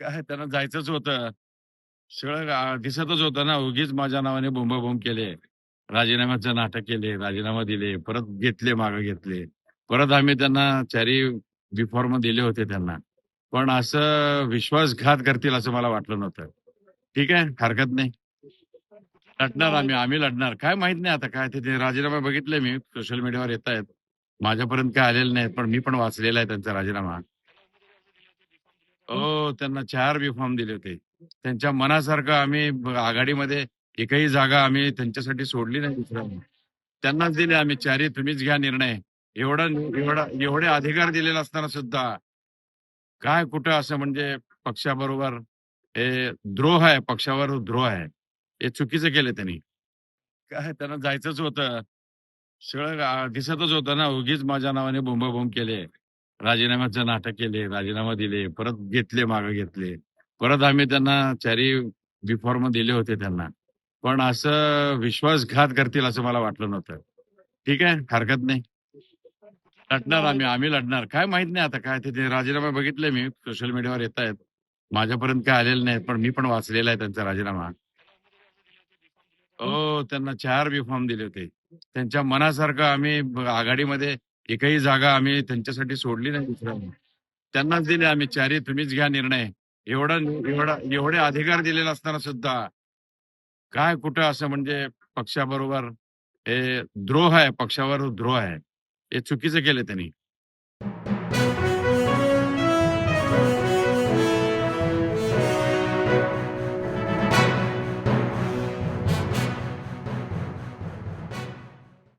काय त्यांना जायचंच होतं. सगळं दिसतच होतं ना उगीच माझ्या नावाने बोंबाबोंब केले. राजीनाम्याचं नाटक केले राजीनामा दिले परत घेतले मागे घेतले. परत आम्ही त्यांना चारी बिफॉर्म दिले होते त्यांना. पण असं विश्वासघात करतील असं मला वाटलं नव्हतं. ठीक आहे? हरकत नाही. लढणार आम्ही आम्ही लढणार. काय माहीत नाही आता काय ते- ते राजीनामा बघितले मी. सोशल मीडियावर येत आहेत माझ्यापर्यंत काय आलेले नाहीत पण मी पण वाचलेला आहे त्यांचा राजीनामा. हो. हो. त्यांना चार बी फॉर्म दिले होते. त्यांच्या मनासारखं आम्ही ब- आघाडीमध्ये एकही जागा आम्ही त्यांच्यासाठी सोडली नाही दुसऱ्या त्यांनाच दिले आम्ही चारी तुम्हीच घ्या निर्णय. एवढा एवढा एवढे अधिकार दिलेले असताना सुद्धा काय कुठं असं म्हणजे पक्षाबरोबर हे द्रोह आहे पक्षावर द्रोह आहे. हे चुकीचं केलं त्यांनी. काय त्यांना जायचंच होतं. सगळं आ, दिसतच होतं ना उगीच माझ्या नावाने बोंबाबोंब केले. राजीनाम्याचं नाटक केले राजीनामा दिले परत घेतले मागे घेतले. परत आम्ही त्यांना चारी बिफॉर्म दिले होते त्यांना. पण असं विश्वासघात करतील असं मला वाटलं नव्हतं. ठीक आहे? हरकत नाही. लढणार आम्ही आम्ही लढणार. काय माहीत नाही आता काय ते- राजीनामा बघितले मी सोशल मीडियावर येत आहेत माझ्यापर्यंत काय आलेले नाहीत पण मी पण वाचलेला आहे त्यांचा राजीनामा. हो त्यांना चार बी फॉर्म दिले होते. त्यांच्या मनासारखं आम्ही आघाडीमध्ये एकही जागा आम्ही त्यांच्यासाठी सोडली नाही दुसऱ्या त्यांनाच दिले आम्ही चारी तुम्हीच घ्या निर्णय. एवढा एवढा एवढे अधिकार दिलेले असताना सुद्धा काय कुठं असं म्हणजे पक्षाबरोबर हे द्रोह आहे पक्षावर द्रोह आहे. हे चुकीचं केलं त्यांनी.